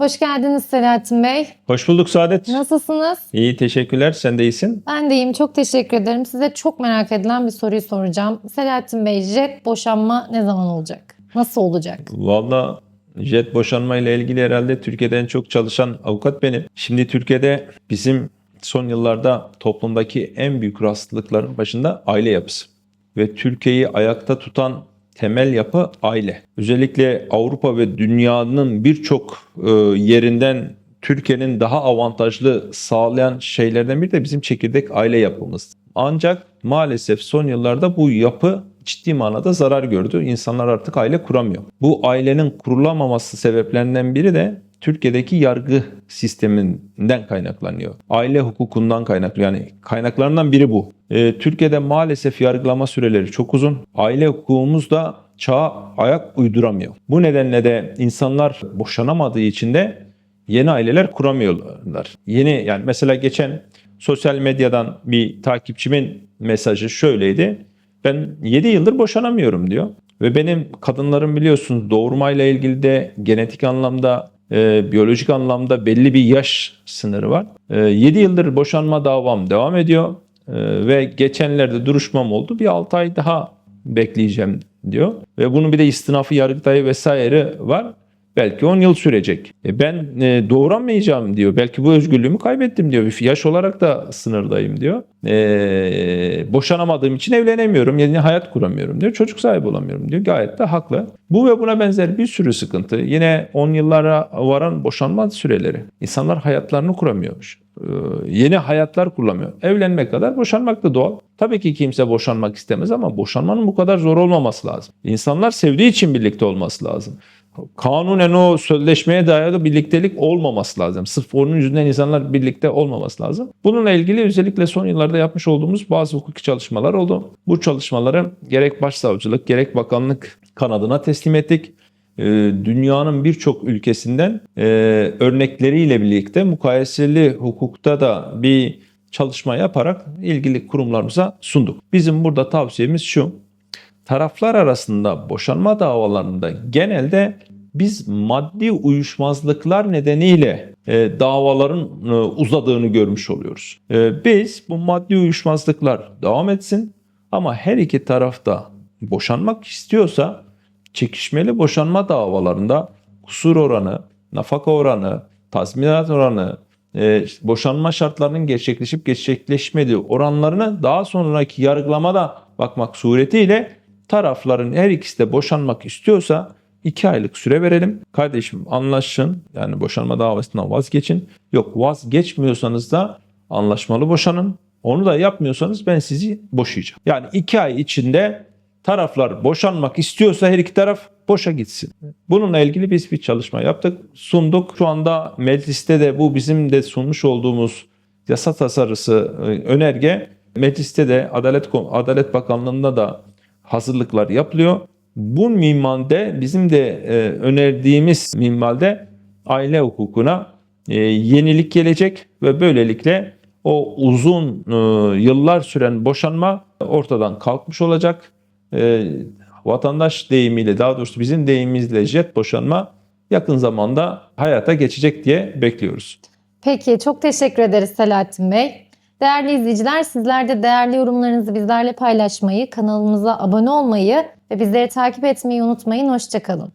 Hoş geldiniz Selahattin Bey. Hoş bulduk Saadet. Nasılsınız? İyi teşekkürler. Sen de iyisin. Ben de iyiyim. Çok teşekkür ederim. Size çok merak edilen bir soruyu soracağım. Selahattin Bey, jet boşanma ne zaman olacak? Nasıl olacak? Valla jet boşanma ile ilgili herhalde Türkiye'de en çok çalışan avukat benim. Şimdi Türkiye'de bizim son yıllarda toplumdaki en büyük rahatsızlıkların başında aile yapısı. Ve Türkiye'yi ayakta tutan temel yapı aile. Özellikle Avrupa ve dünyanın birçok e, yerinden Türkiye'nin daha avantajlı sağlayan şeylerden biri de bizim çekirdek aile yapımız. Ancak maalesef son yıllarda bu yapı ciddi manada zarar gördü. İnsanlar artık aile kuramıyor. Bu ailenin kurulamaması sebeplerinden biri de Türkiye'deki yargı sisteminden kaynaklanıyor. Aile hukukundan kaynaklanıyor. Yani kaynaklarından biri bu. Ee, Türkiye'de maalesef yargılama süreleri çok uzun. Aile hukukumuz da çağa ayak uyduramıyor. Bu nedenle de insanlar boşanamadığı için de yeni aileler kuramıyorlar. Yeni yani mesela geçen sosyal medyadan bir takipçimin mesajı şöyleydi. Ben 7 yıldır boşanamıyorum diyor. Ve benim kadınların biliyorsunuz doğurmayla ilgili de genetik anlamda, e, biyolojik anlamda belli bir yaş sınırı var. E, 7 yıldır boşanma davam devam ediyor. E, ve geçenlerde duruşmam oldu. Bir 6 ay daha bekleyeceğim diyor. Ve bunun bir de istinafı, yargıtayı vesaire var. Belki 10 yıl sürecek. E ben e, doğuramayacağım diyor. Belki bu özgürlüğümü kaybettim diyor. Yaş olarak da sınırdayım diyor. E, boşanamadığım için evlenemiyorum. Yeni hayat kuramıyorum diyor. Çocuk sahibi olamıyorum diyor. Gayet de haklı. Bu ve buna benzer bir sürü sıkıntı. Yine 10 yıllara varan boşanma süreleri. İnsanlar hayatlarını kuramıyormuş. E, yeni hayatlar kuramıyor. Evlenmek kadar boşanmak da doğal. Tabii ki kimse boşanmak istemez ama boşanmanın bu kadar zor olmaması lazım. İnsanlar sevdiği için birlikte olması lazım kanunen o sözleşmeye dayalı birliktelik olmaması lazım. Sırf onun yüzünden insanlar birlikte olmaması lazım. Bununla ilgili özellikle son yıllarda yapmış olduğumuz bazı hukuki çalışmalar oldu. Bu çalışmaları gerek başsavcılık gerek bakanlık kanadına teslim ettik. Ee, Dünyanın birçok ülkesinden e, örnekleriyle birlikte mukayeseli hukukta da bir çalışma yaparak ilgili kurumlarımıza sunduk. Bizim burada tavsiyemiz şu taraflar arasında boşanma davalarında genelde biz maddi uyuşmazlıklar nedeniyle e, davaların e, uzadığını görmüş oluyoruz. E, biz bu maddi uyuşmazlıklar devam etsin ama her iki tarafta boşanmak istiyorsa çekişmeli boşanma davalarında kusur oranı, nafaka oranı, tazminat oranı, e, boşanma şartlarının gerçekleşip gerçekleşmediği oranlarını daha sonraki yargılamada bakmak suretiyle tarafların her ikisi de boşanmak istiyorsa 2 aylık süre verelim. Kardeşim anlaşın yani boşanma davasından vazgeçin. Yok vazgeçmiyorsanız da anlaşmalı boşanın. Onu da yapmıyorsanız ben sizi boşayacağım. Yani 2 ay içinde taraflar boşanmak istiyorsa her iki taraf boşa gitsin. Bununla ilgili biz bir çalışma yaptık, sunduk. Şu anda mecliste de bu bizim de sunmuş olduğumuz yasa tasarısı e, önerge mecliste de Adalet Adalet Bakanlığı'nda da hazırlıklar yapılıyor. Bu minvalde bizim de e, önerdiğimiz minvalde aile hukukuna e, yenilik gelecek ve böylelikle o uzun e, yıllar süren boşanma ortadan kalkmış olacak. E, vatandaş deyimiyle daha doğrusu bizim deyimimizle jet boşanma yakın zamanda hayata geçecek diye bekliyoruz. Peki çok teşekkür ederiz Selahattin Bey. Değerli izleyiciler sizler de değerli yorumlarınızı bizlerle paylaşmayı, kanalımıza abone olmayı ve bizleri takip etmeyi unutmayın. Hoşçakalın.